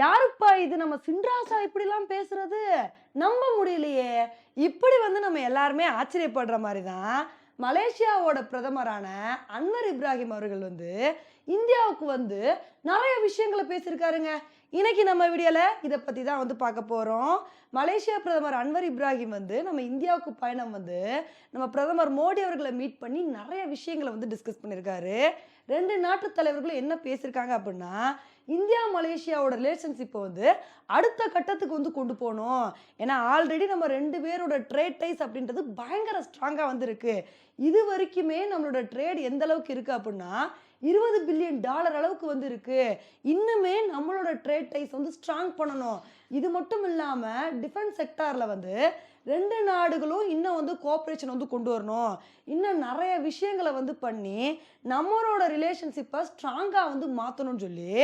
யாருப்பா இது? நம்ம சின்ராசா இப்படிலாம் பேசுறது? நம்ப முடியலையே. இப்படி வந்து நம்ம எல்லாருமே ஆச்சரியப்படுற மாதிரி தான் மலேசியாவோட பிரதமரான அன்வர் இப்ராஹிம் அவர்கள் வந்து இந்தியாவுக்கு வந்து நிறைய விஷயங்களை பேசியிருக்காருங்க. இன்னைக்கு நம்ம வீடியோல இதை பற்றி தான் வந்து பார்க்க போகிறோம் மலேசியா பிரதமர் அன்வர் இப்ராஹிம் வந்து நம்ம இந்தியாவுக்கு பயணம் வந்து நம்ம பிரதமர் மோடி அவர்களை மீட் பண்ணி நிறைய விஷயங்களை வந்து டிஸ்கஸ் பண்ணியிருக்காரு. ரெண்டு நாட்டு தலைவர்களும் என்ன பேசியிருக்காங்க அப்படின்னா இந்தியா மலேசியாவோட ரிலேஷன்ஷிப்பை வந்து அடுத்த கட்டத்துக்கு வந்து கொண்டு போகணும். ஏன்னா ஆல்ரெடி நம்ம ரெண்டு பேரோட ட்ரேட் டைஸ் அப்படின்றது பயங்கர ஸ்ட்ராங்காக வந்துருக்கு. இது வரைக்குமே நம்மளோட ட்ரேட் எந்த அளவுக்கு இருக்குது அப்படின்னா இருபது பில்லியன் டாலர் அளவுக்கு வந்து இருக்கு இன்னுமே நம்மளோட ட்ரேட் டைஸ் வந்து ஸ்ட்ராங் பண்ணணும். இது மட்டும் இல்லாமல் டிஃபென்ஸ் செக்டாரில் வந்து ரெண்டு நாடுகளும் இன்னும் வந்து கோஆப்ரேஷன் வந்து கொண்டு வரணும். இன்னும் நிறைய விஷயங்களை வந்து பண்ணி நம்மளோட ரிலேஷன்ஷிப்பை ஸ்ட்ராங்காக வந்து மாற்றணும்னு சொல்லி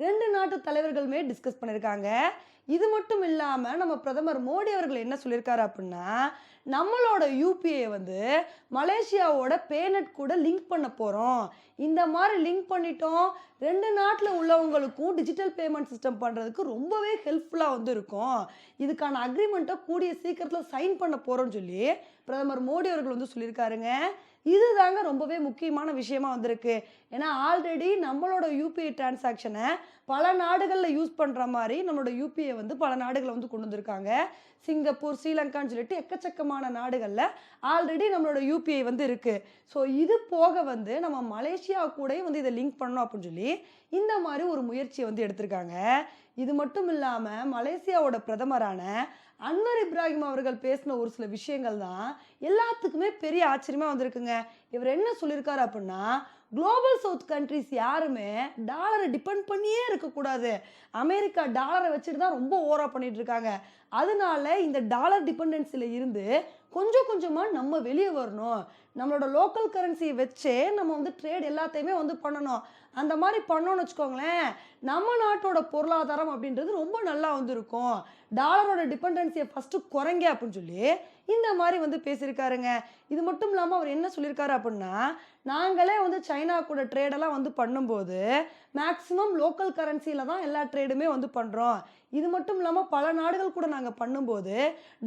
ரெண்டு நாட்டு தலைவர்களுமே டிஸ்கஸ் பண்ணியிருக்காங்க இது மட்டும் இல்லாமல் நம்ம பிரதமர் மோடி அவர்கள் என்ன சொல்லியிருக்காரு அப்படின்னா நம்மளோட யூபிஐ வந்து மலேசியாவோட பேனட் கூட லிங்க் பண்ண போகிறோம் இந்த மாதிரி லிங்க் பண்ணிட்டோம். ரெண்டு நாட்டில் உள்ளவங்களுக்கும் டிஜிட்டல் பேமெண்ட் சிஸ்டம் பண்ணுறதுக்கு ரொம்பவே ஹெல்ப்ஃபுல்லாக வந்து இருக்கும் இதுக்கான அக்ரிமெண்ட்டை கூடிய சீக்கிரத்தில் சைன் பண்ண போகிறோம்னு சொல்லி பிரதமர் மோடி அவர்கள் வந்து சொல்லியிருக்காருங்க. இதுதாங்க ரொம்பவே முக்கியமான விஷயமா வந்திருக்கு. ஏன்னா ஆல்ரெடி நம்மளோட யூபிஐ டிரான்சாக்ஷனை பல நாடுகளில் யூஸ் பண்ணுற மாதிரி நம்மளோட யூபிஐ வந்து பல நாடுகளை வந்து கொண்டு வந்திருக்காங்க. சிங்கப்பூர் ஸ்ரீலங்கான்னு சொல்லிட்டு எக்கச்சக்கமான நாடுகளில் ஆல்ரெடி நம்மளோட யூபிஐ வந்து இருக்குது ஸோ இது போக வந்து நம்ம மலேசியா கூடயும் வந்து இதை லிங்க் பண்ணணும் அப்படின்னு சொல்லி இந்த மாதிரி ஒரு முயற்சியை வந்து எடுத்திருக்காங்க. இது மட்டும் இல்லாமல் மலேசியாவோட பிரதமரான அன்வர் இப்ராஹிம் அவர்கள் பேசின ஒரு சில விஷயங்கள் தான் எல்லாத்துக்குமே பெரிய ஆச்சரியமாக வந்திருக்குங்க. இவர் என்ன சொல்லியிருக்காரு அப்படின்னா குளோபல் சவுத் கண்ட்ரிஸ் யாருமே டாலரை டிபெண்ட் பண்ணியே இருக்கக்கூடாது அமெரிக்கா டாலரை வச்சுட்டு தான் ரொம்ப ஓவரா பண்ணிட்டு இருக்காங்க. அதனால இந்த டாலர் டிபெண்டன்சியில் இருந்து கொஞ்சம் கொஞ்சமாக நம்ம வெளியே வரணும். நம்மளோட லோக்கல் கரன்சியை வச்சே நம்ம வந்து ட்ரேட் எல்லாத்தையுமே வந்து பண்ணணும். அந்த மாதிரி பண்ணோம்னு வச்சுக்கோங்களேன் நம்ம நாட்டோட பொருளாதாரம் அப்படின்றது ரொம்ப நல்லா வந்து இருக்கும் டாலரோட டிபெண்டன்சியை ஃபஸ்ட்டு குறைங்க அப்படின்னு சொல்லி இந்த மாதிரி வந்து பேசியிருக்காருங்க. இது மட்டும் இல்லாமல் அவர் என்ன சொல்லியிருக்காரு அப்படின்னா நாங்களே வந்து சைனா கூட ட்ரேடெல்லாம் வந்து பண்ணும்போது மேக்ஸிமம் லோக்கல் கரன்சியில் தான் எல்லா ட்ரேடுமே வந்து பண்ணுறோம் இது மட்டும் இல்லாமல் பல நாடுகள் கூட நாங்கள் பண்ணும்போது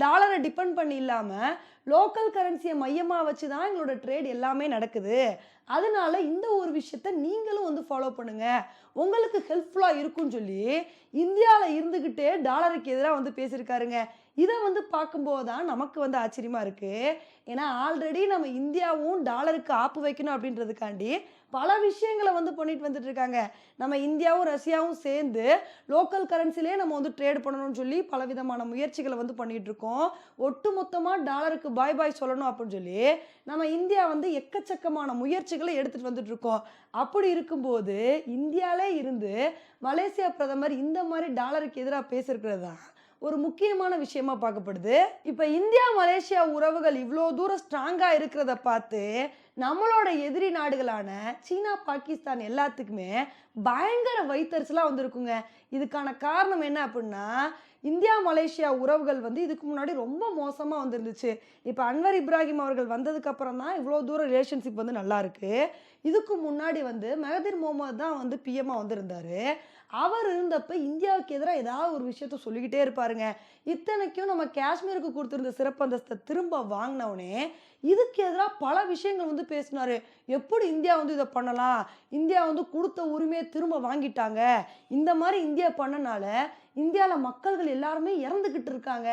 டாலரை டிபெண்ட் பண்ணி இல்லாமல் லோக்கல் கரன்சியை மையமாக வச்சு தான் எங்களோட ட்ரேட் எல்லாமே நடக்குது. அதனால இந்த ஒரு விஷயத்த நீங்களும் வந்து ஃபாலோ பண்ணுங்க. உங்களுக்கு ஹெல்ப்ஃபுல்லாக இருக்கும்னு சொல்லி இந்தியாவில் இருந்துக்கிட்டே டாலருக்கு எதிராக வந்து பேசியிருக்காருங்க. இதை வந்து பார்க்கும்போது தான் நமக்கு வந்து ஆச்சரியமாக இருக்குது ஏன்னா ஆல்ரெடி நம்ம இந்தியாவும் டாலருக்கு ஆப்பு வைக்கணும் அப்படின்றதுக்காண்டி பல விஷயங்களை வந்து பண்ணிட்டு வந்துட்டு இருக்காங்க. நம்ம இந்தியாவும் ரஷ்யாவும் சேர்ந்து லோக்கல் கரன்சிலே நம்ம வந்து ட்ரேட் பண்ணணும்னு சொல்லி பல விதமான முயற்சிகளை வந்து பண்ணிட்டு இருக்கோம். ஒட்டு மொத்தமாக டாலருக்கு பாய் பாய் சொல்லணும் அப்படின்னு சொல்லி நம்ம இந்தியா வந்து எக்கச்சக்கமான முயற்சிகளை எடுத்துட்டு வந்துட்டு இருக்கோம். அப்படி இருக்கும்போது இந்தியாவிலே இருந்து மலேசியா பிரதமர் இந்த மாதிரி டாலருக்கு எதிராக பேசியிருக்கிறது தான் ஒரு முக்கியமான விஷயமா பார்க்கப்படுது. இப்போ இந்தியா மலேசியா உறவுகள் இவ்வளோ தூரம் ஸ்ட்ராங்காக இருக்கிறத பார்த்து நம்மளோட எதிரி நாடுகளான சீனா பாகிஸ்தான் எல்லாத்துக்குமே பயங்கர வைத்தறிச்சலாக வந்திருக்குங்க. இதுக்கான காரணம் என்ன அப்படின்னா இந்தியா மலேசியா உறவுகள் வந்து இதுக்கு முன்னாடி ரொம்ப மோசமாக வந்துருந்துச்சு. இப்போ அன்வர் இப்ராஹிம் அவர்கள் வந்ததுக்கப்புறம் தான் இவ்வளோ தூரம் ரிலேஷன்ஷிப் வந்து நல்லாயிருக்கு இதுக்கு முன்னாடி வந்து மெஹதீர் முகமது தான் வந்து பிஎம்மாக வந்திருந்தார். அவர் இருந்தப்ப இந்தியாவுக்கு எதிராக ஏதாவது ஒரு விஷயத்த சொல்லிக்கிட்டே இருப்பாருங்க. இத்தனைக்கும் நம்ம காஷ்மீருக்கு கொடுத்துருந்த சிறப்பு அந்தஸ்தை திரும்ப வாங்கினவுடனே இதுக்கு எதிராக பல விஷயங்கள் வந்து பேசினாரு. எப்படி இந்தியா வந்து இதை பண்ணலாம்? இந்தியா வந்து கொடுத்த உரிமையை திரும்ப வாங்கிட்டாங்க. இந்த மாதிரி இந்தியா பண்ணனால இந்தியாவில் மக்கள்கள் எல்லாருமே இறந்துக்கிட்டு இருக்காங்க.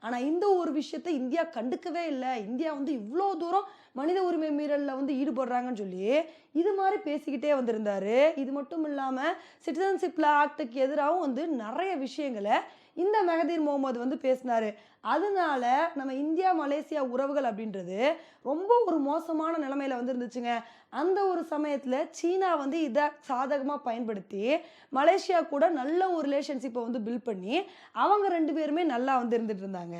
ஆனால் இந்த ஒரு விஷயத்தை இந்தியா கண்டுக்கவே இல்லை. இந்தியா வந்து இவ்வளோ தூரம் மனித உரிமை மீறலில் வந்து ஈடுபடுறாங்கன்னு சொல்லி இது மாதிரி பேசிக்கிட்டே வந்திருந்தார். இது மட்டும் இல்லாமல் சிட்டிசன்ஷிப் ஆக்டுக்கு எதிராகவும் வந்து நிறைய விஷயங்களை இந்த மெஹதீர் முகமது வந்து பேசினாரு. அதனால நம்ம இந்தியா மலேசியா உறவுகள் அப்படின்றது ரொம்ப ஒரு மோசமான நிலைமையில் வந்து இருந்துச்சுங்க அந்த ஒரு சமயத்தில் சீனா வந்து இதை சாதகமாக பயன்படுத்தி மலேசியா கூட நல்ல ஒரு ரிலேஷன்ஷிப்பை வந்து பில்ட் பண்ணி அவங்க ரெண்டு பேருமே நல்லா வந்து இருந்துட்டு இருந்தாங்க.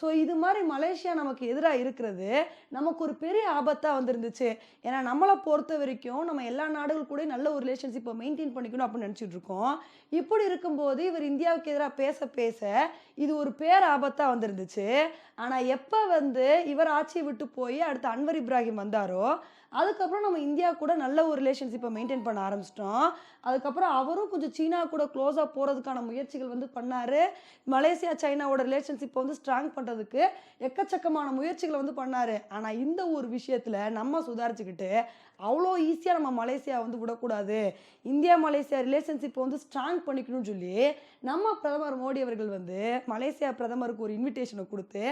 ஸோ இது மாதிரி மலேசியா நமக்கு எதிராக இருக்கிறது நமக்கு ஒரு பெரிய ஆபத்தாக வந்து இருந்துச்சு ஏன்னா நம்மளை பொறுத்த வரைக்கும் நம்ம எல்லா நாடுகள் கூட நல்ல ஒரு ரிலேஷன்ஷிப்பை மெயின்டைன் பண்ணிக்கணும் அப்படின்னு நினச்சிட்டு இருக்கோம். இப்படி இருக்கும்போது இவர் இந்தியாவுக்கு எதிராக பேச பேச இது ஒரு பேர் ஆபத்தாக வந்திருந்துச்சு. ஆனால் எப்போ வந்து இவர் ஆட்சியை விட்டு போய் அடுத்து அன்வர் இப்ராஹிம் வந்தாரோ அதுக்கப்புறம் நம்ம இந்தியா கூட நல்ல ஒரு ரிலேஷன்ஷிப்பை மெயின்டைன் பண்ண ஆரம்பிச்சிட்டோம். அதுக்கப்புறம் அவரும் கொஞ்சம் சீனா கூட க்ளோஸாக போகிறதுக்கான முயற்சிகள் வந்து பண்ணார். மலேசியா சைனாவோட ரிலேஷன்ஷிப்பை வந்து ஸ்ட்ராங் பண்ணுறதுக்கு எக்கச்சக்கமான முயற்சிகளை வந்து பண்ணார். ஆனால் இந்த ஒரு விஷயத்தில் நம்ம சுதாரிச்சுக்கிட்டு அவ்வளோ ஈஸியாக நம்ம மலேசியா வந்து விடக்கூடாது. இந்தியா மலேசியா ரிலேஷன்ஷிப்பை வந்து ஸ்ட்ராங் பண்ணிக்கணும்னு சொல்லி நம்ம பிரதமர் மோடி அவர்கள் வந்து மலேசியா பிரதமருக்கு ஒரு இன்விடேஷனை கொடுத்து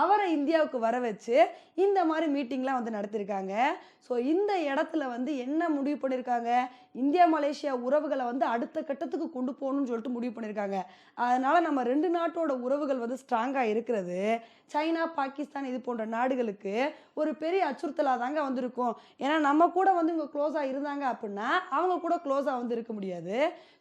அவரை இந்தியாவுக்கு வர வச்சு இந்த மாதிரி மீட்டிங்லாம் வந்து நடத்தியிருக்காங்க ஸோ இந்த இடத்துல வந்து என்ன முடிவு பண்ணியிருக்காங்க இந்தியா மலேசியா உறவுகளை வந்து அடுத்த கட்டத்துக்கு கொண்டு போகணும்னு சொல்லிட்டு முடிவு பண்ணியிருக்காங்க அதனால் நம்ம ரெண்டு நாட்டோட உறவுகள் வந்து ஸ்ட்ராங்காக இருக்கிறது. சைனா பாகிஸ்தான் இது போன்ற நாடுகளுக்கு ஒரு பெரிய அச்சுறுத்தலாக தாங்க வந்திருக்கும். ஏன்னா நம்ம கூட வந்து இவங்க க்ளோஸாக இருந்தாங்க அப்படின்னா அவங்க கூட க்ளோஸாக வந்து இருக்க முடியாது.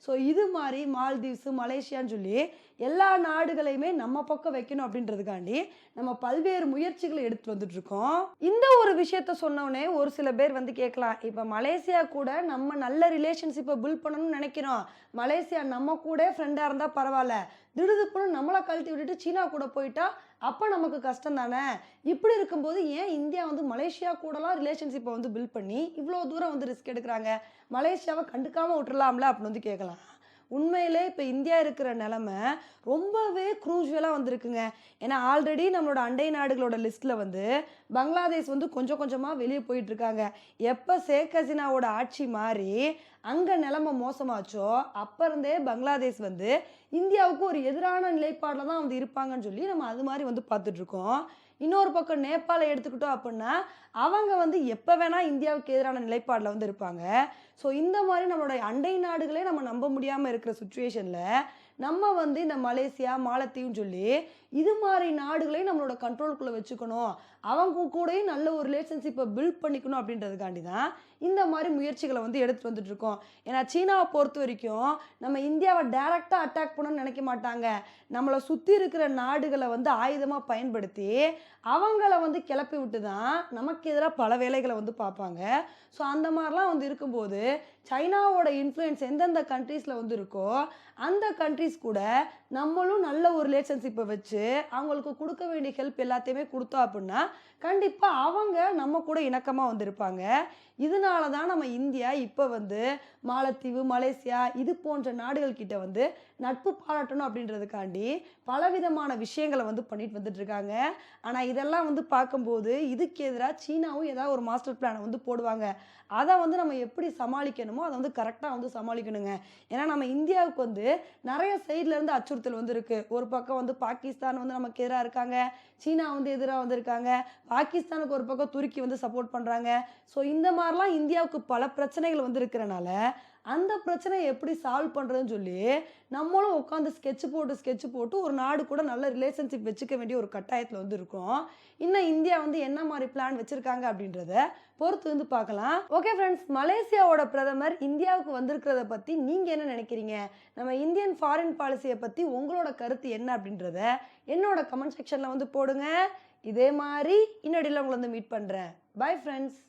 ஸோ இது மாதிரி மால்தீவ்ஸு மலேசியான்னு சொல்லி எல்லா நாடுகளையுமே நம்ம பக்கம் வைக்கணும் அப்படின்றதுக்காண்டி நம்ம பல்வேறு முயற்சிகளை எடுத்து வந்துட்டு இருக்கோம் இந்த ஒரு விஷயத்த சொன்னோடனே ஒரு சில பேர் வந்து கேட்கலாம் இப்போ மலேசியா கூட நம்ம நல்ல ரிலேஷன்ஷிப்பை பில்ட் பண்ணணும்னு நினைக்கிறோம். மலேசியா நம்ம கூட ஃப்ரெண்டாக இருந்தால் பரவாயில்ல. திடுதுப்புன்னு நம்மளை கழட்டி விட்டுட்டு சீனா கூட போயிட்டா அப்போ நமக்கு கஷ்டம் தானே? இப்படி இருக்கும்போது ஏன் இந்தியா வந்து மலேசியா கூடலாம் ரிலேஷன்ஷிப்பை வந்து பில்ட் பண்ணி இவ்வளோ தூரம் வந்து ரிஸ்க் எடுக்கிறாங்க? மலேசியாவை கண்டுக்காமல் விட்டுறலாம்ல அப்படின்னு வந்து கேட்கலாம். உண்மையிலே இப்போ இந்தியா இருக்கிற நிலமை ரொம்பவே குரூஷுவலாக வந்திருக்குங்க. ஏன்னா ஆல்ரெடி நம்மளோட அண்டை நாடுகளோட லிஸ்ட்டில் வந்து பங்களாதேஷ் வந்து கொஞ்சம் கொஞ்சமாக வெளியே போயிட்டுருக்காங்க எப்போ ஷேக் ஹசீனாவோட ஆட்சி மாறி அங்கே நிலமை மோசமாச்சோ அப்போ இருந்தே பங்களாதேஷ் வந்து இந்தியாவுக்கு ஒரு எதிரான நிலைப்பாடில் தான் வந்து இருப்பாங்கன்னு சொல்லி நம்ம அது மாதிரி வந்து பார்த்துட்ருக்கோம் இன்னொரு பக்கம் நேபாளை எடுத்துக்கிட்டோம் அப்படின்னா அவங்க வந்து எப்போ வேணால் இந்தியாவுக்கு எதிரான நிலைப்பாடில் வந்து இருப்பாங்க. ஸோ இந்த மாதிரி நம்மளோட அண்டை நாடுகளே நம்ம நம்ப முடியாமல் இருக்கிற சுச்சுவேஷனில் நம்ம வந்து இந்த மலேசியா மாலத்தீவுன்னு சொல்லி இது மாதிரி நாடுகளையும் நம்மளோட கண்ட்ரோல்குள்ளே வச்சுக்கணும். அவங்க கூடயும் நல்ல ஒரு ரிலேஷன்ஷிப்பை பில்ட் பண்ணிக்கணும் அப்படின்றதுக்காண்டி தான் இந்த மாதிரி முயற்சிகளை வந்து எடுத்துகிட்டு வந்துட்டுருக்கோம் ஏன்னா சீனாவை பொறுத்த வரைக்கும் நம்ம இந்தியாவை டைரெக்டாக அட்டாக் பண்ணணும்னு நினைக்க மாட்டாங்க. நம்மளை சுற்றி இருக்கிற நாடுகளை வந்து ஆயுதமாக பயன்படுத்தி அவங்கள வந்து கிளப்பி விட்டு தான் நமக்கு எதிராக பல வேலைகளை வந்து பார்ப்பாங்க. ஸோ அந்த மாதிரிலாம் வந்து இருக்கும்போது சைனாவோட இன்ஃப்ளூயன்ஸ் எந்தெந்த கண்ட்ரீஸில் வந்து இருக்கோ அந்த கண்ட்ரீஸ் கூட நம்மளும் நல்ல ஒரு ரிலேஷன்ஷிப்பை வச்சு அவங்களுக்கு கொடுக்க வேண்டிய ஹெல்ப் எல்லாத்தையுமே கொடுத்தோம் அப்படின்னா கண்டிப்பாக அவங்க நம்ம கூட இணக்கமாக வந்திருப்பாங்க. இதனால தான் நம்ம இந்தியா இப்போ வந்து மாலத்தீவு மலேசியா இது போன்ற நாடுகள் கிட்ட வந்து நட்பு பாராட்டணும் அப்படின்றதுக்காண்டி பலவிதமான விஷயங்களை வந்து பண்ணிட்டு வந்துட்டு இருக்காங்க ஆனால் இதெல்லாம் வந்து பார்க்கும்போது இதுக்கு எதிராக சீனாவும் ஏதாவது ஒரு மாஸ்டர் பிளானை வந்து போடுவாங்க. அதை வந்து நம்ம எப்படி சமாளிக்கணுமோ அதை வந்து கரெக்டாக வந்து சமாளிக்கணுங்க. ஏன்னா நம்ம இந்தியாவுக்கு வந்து நிறைய சைட்லேருந்து இருந்து அச்சுறுத்தல் வந்து ஒரு பக்கம் வந்து பாகிஸ்தான் வந்து நமக்கு எதிராக இருக்காங்க. சீனா வந்து எதிராக வந்திருக்காங்க. பாகிஸ்தானுக்கு ஒரு பக்கம் துருக்கி வந்து சப்போர்ட் பண்ணுறாங்க ஸோ இந்த மாதிரிலாம் இந்தியாவுக்கு பல பிரச்சனைகள் வந்து இருக்கிறனால அந்த பிரச்சனையை எப்படி சால்வ் பண்ணுறதுன்னு சொல்லி நம்மளும் உட்காந்து ஸ்கெட்ச் போட்டு ஸ்கெட்ச் போட்டு ஒரு நாடு கூட நல்ல ரிலேஷன்ஷிப் வச்சுக்க வேண்டிய ஒரு கட்டாயத்தில் வந்து இருக்கோம். இன்னும் இந்தியா வந்து என்ன மாதிரி பிளான் வச்சுருக்காங்க அப்படின்றத பொறுத்து வந்து பார்க்கலாம். ஓகே ஃப்ரெண்ட்ஸ் மலேசியாவோட பிரதமர் இந்தியாவுக்கு வந்திருக்கிறத பற்றி நீங்கள் என்ன நினைக்கிறீங்க? நம்ம இந்தியன் ஃபாரின் பாலிசியை பற்றி உங்களோட கருத்து என்ன அப்படின்றத என்னோட கமெண்ட் செக்ஷனில் வந்து போடுங்க. இதே மாதிரி இன்னொடியில் உங்களை வந்து மீட் பண்ணுறேன் பை ஃப்ரெண்ட்ஸ்